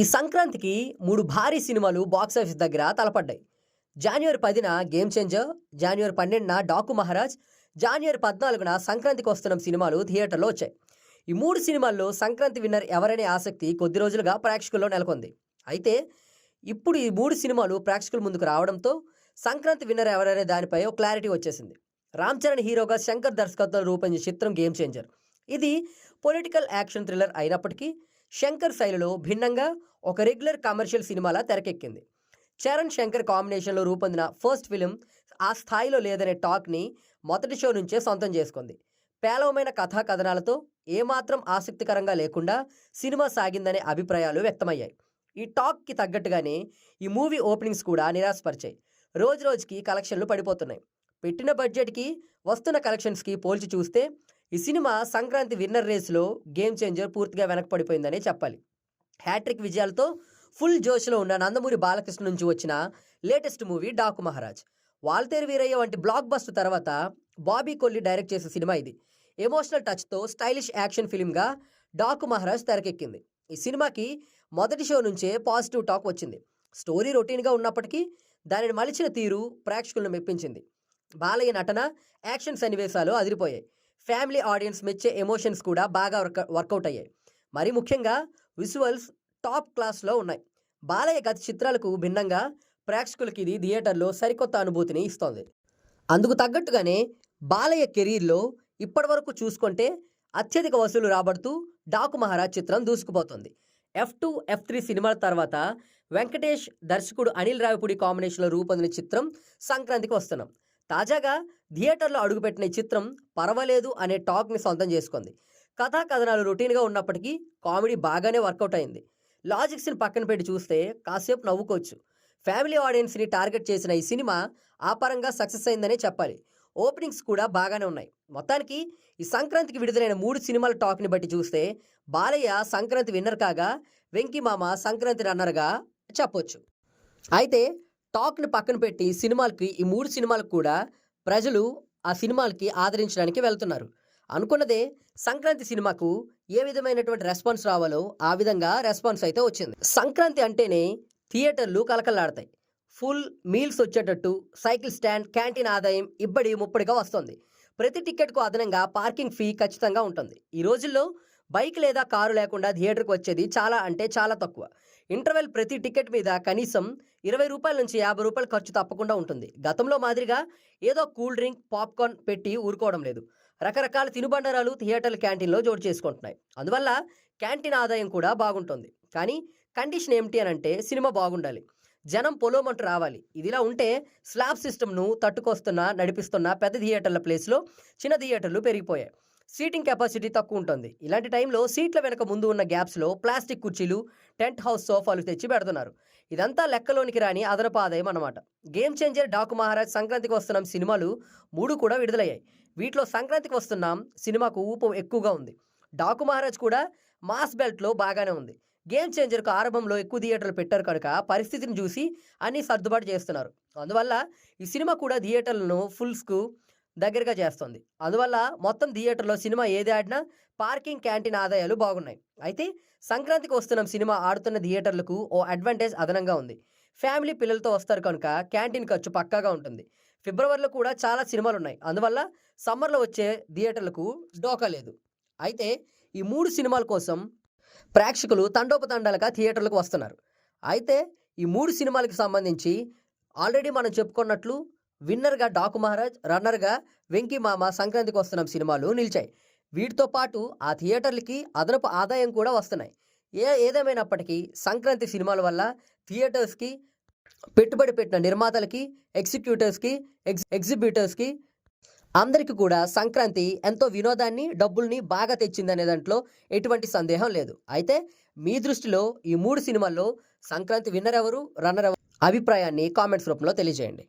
ఈ సంక్రాంతికి మూడు భారీ సినిమాలు బాక్సాఫీస్ దగ్గర తలపడ్డాయి. జనవరి పదిన గేమ్ చేంజర్ జనవరి పన్నెండున డాకు మహారాజ్ జనవరి పద్నాలుగున సంక్రాంతికి వస్తున్న సినిమాలు థియేటర్లో వచ్చాయి. ఈ మూడు సినిమాల్లో సంక్రాంతి విన్నర్ ఎవరనే ఆసక్తి కొద్ది రోజులుగా ప్రేక్షకుల్లో నెలకొంది. అయితే ఇప్పుడు ఈ మూడు సినిమాలు ప్రేక్షకుల ముందుకు రావడంతో సంక్రాంతి విన్నర్ ఎవరనే దానిపై ఒక క్లారిటీ వచ్చేసింది. రామ్ చరణ్ హీరోగా శంకర్ దర్శకత్వం రూపొందించిన చిత్రం గేమ్ చేంజర్. ఇది పొలిటికల్ యాక్షన్ థ్రిల్లర్ అయినప్పటికీ శంకర్ శైలిలో భిన్నంగా ఒక రెగ్యులర్ కమర్షియల్ సినిమాలా తెరకెక్కింది. చరణ్ శంకర్ కాంబినేషన్లో రూపొందిన ఫస్ట్ ఫిలిం ఆ స్థాయిలో లేదనే టాక్ని మొదటి షో నుంచే సొంతం చేసుకుంది. పేలవమైన కథా కథనాలతో ఏమాత్రం ఆసక్తికరంగా లేకుండా సినిమా సాగిందనే అభిప్రాయాలు వ్యక్తమయ్యాయి. ఈ టాక్కి తగ్గట్టుగానే ఈ మూవీ ఓపెనింగ్స్ కూడా నిరాశపరిచాయి. రోజు రోజుకి కలెక్షన్లు పడిపోతున్నాయి. పెట్టిన బడ్జెట్కి వస్తున్న కలెక్షన్స్కి పోల్చి చూస్తే ఈ సినిమా సంక్రాంతి విన్నర్ రేసులో గేమ్ చేంజర్ పూర్తిగా వెనకపడిపోయిందనే చెప్పాలి. హ్యాట్రిక్ విజయాలతో ఫుల్ జోష్లో ఉన్న నందమూరి బాలకృష్ణ నుంచి వచ్చిన లేటెస్ట్ మూవీ డాకు మహారాజ్. వాల్తేరు వీరయ్య వంటి బ్లాక్ బస్టర్ తర్వాత బాబీ కొల్లి డైరెక్ట్ చేసే సినిమా ఇది. ఎమోషనల్ టచ్తో స్టైలిష్ యాక్షన్ ఫిల్మ్గా డాకు మహారాజ్ తెరకెక్కింది. ఈ సినిమాకి మొదటి షో నుంచే పాజిటివ్ టాక్ వచ్చింది. స్టోరీ రొటీన్గా ఉన్నప్పటికీ దానిని మలిచిన తీరు ప్రేక్షకులను మెప్పించింది. బాలయ్య నటన యాక్షన్ సన్నివేశాలు అదిరిపోయాయి. ఫ్యామిలీ ఆడియన్స్ మెచ్చే ఎమోషన్స్ కూడా బాగా వర్క్ వర్కౌట్ అయ్యాయి. మరి ముఖ్యంగా విజువల్స్ టాప్ క్లాస్లో ఉన్నాయి. బాలయ్య గత చిత్రాలకు భిన్నంగా ప్రేక్షకులకి ఇది థియేటర్లో సరికొత్త అనుభూతిని ఇస్తోంది. అందుకు తగ్గట్టుగానే బాలయ్య కెరీర్లో ఇప్పటివరకు చూసుకుంటే అత్యధిక వసూలు రాబడుతూ డాకు మహారాజ్ చిత్రం దూసుకుపోతుంది. ఎఫ్ టూ ఎఫ్ త్రీ సినిమాల తర్వాత వెంకటేష్ దర్శకుడు అనిల్ రావిపూడి కాంబినేషన్లో రూపొందిన చిత్రం సంక్రాంతికి వస్తున్నాం. తాజాగా థియేటర్లో అడుగుపెట్టిన ఈ చిత్రం పర్వాలేదు అనే టాక్ని సొంతం చేసుకుంది. కథా కథనాలు రొటీన్గా ఉన్నప్పటికీ కామెడీ బాగానే వర్కౌట్ అయింది. లాజిక్స్ని పక్కన పెట్టి చూస్తే కాసేపు నవ్వుకోవచ్చు. ఫ్యామిలీ ఆడియన్స్ని టార్గెట్ చేసిన ఈ సినిమా ఆ పరంగా సక్సెస్ అయిందనే చెప్పాలి. ఓపెనింగ్స్ కూడా బాగానే ఉన్నాయి. మొత్తానికి ఈ సంక్రాంతికి విడుదలైన మూడు సినిమాల టాక్ని బట్టి చూస్తే బాలయ్య సంక్రాంతి విన్నర్ కాగా వెంకీ మామ సంక్రాంతి రన్నర్గా చెప్పొచ్చు. అయితే టాక్ని పక్కన పెట్టి సినిమాలకి ఈ మూడు సినిమాలకు కూడా ప్రజలు ఆ సినిమాలకి ఆదరించడానికి వెళ్తున్నారు. అనుకున్నదే సంక్రాంతి సినిమాకు ఏ విధమైనటువంటి రెస్పాన్స్ రావాలో ఆ విధంగా రెస్పాన్స్ అయితే వచ్చింది. సంక్రాంతి అంటేనే థియేటర్లు కలకలాడతాయి. ఫుల్ మీల్స్ వచ్చేటట్టు సైకిల్ స్టాండ్ క్యాంటీన్ ఆదాయం ఇబ్బడి ముప్పడిగా వస్తుంది. ప్రతి టికెట్కు అదనంగా పార్కింగ్ ఫీ ఖచ్చితంగా ఉంటుంది. ఈ రోజుల్లో బైక్ లేదా కారు లేకుండా థియేటర్కి వచ్చేది చాలా అంటే చాలా తక్కువ. ఇంటర్వెల్ ప్రతి టికెట్ మీద కనీసం ఇరవై రూపాయల నుంచి యాభై రూపాయలు ఖర్చు తప్పకుండా ఉంటుంది. గతంలో మాదిరిగా ఏదో కూల్ డ్రింక్ పాప్కార్న్ పెట్టి ఊరుకోవడం లేదు. రకరకాల తినుబండరాలు థియేటర్ల క్యాంటీన్లో జోడు చేసుకుంటున్నాయి. అందువల్ల క్యాంటీన్ ఆదాయం కూడా బాగుంటుంది. కానీ కండిషన్ ఏమిటి అని అంటే సినిమా బాగుండాలి. జనం పొలోమంటూ రావాలి. ఇదిలా ఉంటే స్లాబ్ సిస్టమ్ను తట్టుకొస్తున్న నడిపిస్తున్న పెద్ద థియేటర్ల ప్లేస్లో చిన్న థియేటర్లు పెరిగిపోయాయి. సీటింగ్ కెపాసిటీ తక్కువ ఉంటుంది ఇలాంటి టైంలో సీట్ల వెనక ముందు ఉన్న గ్యాప్స్లో ప్లాస్టిక్ కుర్చీలు టెంట్ హౌస్ సోఫాలు తెచ్చి పెడుతున్నారు. ఇదంతా లెక్కలోనికి రాని అదనపు ఆదాయం అన్నమాట. గేమ్ చేంజర్ డాకు మహారాజ్ సంక్రాంతికి వస్తున్నాం సినిమాలు మూడు కూడా విడుదలయ్యాయి. వీటిలో సంక్రాంతికి వస్తున్నాం సినిమాకు ఊపం ఎక్కువగా ఉంది. డాకు మహారాజ్ కూడా మాస్ బెల్ట్లో బాగానే ఉంది. గేమ్ చేంజర్కు ఆరంభంలో ఎక్కువ థియేటర్లు పెట్టారు కనుక పరిస్థితిని చూసి అన్నీ సర్దుబాటు చేస్తున్నారు. అందువల్ల ఈ సినిమా కూడా థియేటర్లను ఫుల్స్కు దగ్గరగా చేస్తుంది. అందువల్ల మొత్తం థియేటర్లో సినిమా ఏది ఆడినా పార్కింగ్ క్యాంటీన్ ఆదాయాలు బాగున్నాయి. అయితే సంక్రాంతికి వస్తున్న సినిమా ఆడుతున్న థియేటర్లకు ఓ అడ్వాంటేజ్ అదనంగా ఉంది. ఫ్యామిలీ పిల్లలతో వస్తారు కనుక క్యాంటీన్ ఖర్చు పక్కాగా ఉంటుంది. ఫిబ్రవరిలో కూడా చాలా సినిమాలు ఉన్నాయి అందువల్ల సమ్మర్లో వచ్చే థియేటర్లకు డోకా లేదు. అయితే ఈ మూడు సినిమాల కోసం ప్రేక్షకులు తండోపతండాలుగా థియేటర్లకు వస్తున్నారు. అయితే ఈ మూడు సినిమాలకు సంబంధించి ఆల్రెడీ మనం చెప్పుకున్నట్లు విన్నర్గా డాకు మహారాజ్ రన్నర్గా వెంకీ మామ సంక్రాంతికి వస్తున్న సినిమాలు నిలిచాయి. వీటితో పాటు ఆ థియేటర్లకి అదనపు ఆదాయం కూడా వస్తున్నాయి. ఏ ఏదేమైనప్పటికీ సంక్రాంతి సినిమాల వల్ల థియేటర్స్కి పెట్టుబడి పెట్టిన నిర్మాతలకి ఎగ్జిక్యూటివ్స్కి ఎగ్జి ఎగ్జిబ్యూటర్స్కి అందరికీ కూడా సంక్రాంతి ఎంతో వినోదాన్ని డబ్బుల్ని బాగా తెచ్చిందనే దాంట్లో ఎటువంటి సందేహం లేదు. అయితే మీ దృష్టిలో ఈ మూడు సినిమాల్లో సంక్రాంతి విన్నర్ ఎవరు రన్నర్ ఎవరు? అభిప్రాయాన్ని కామెంట్స్ రూపంలో తెలియజేయండి.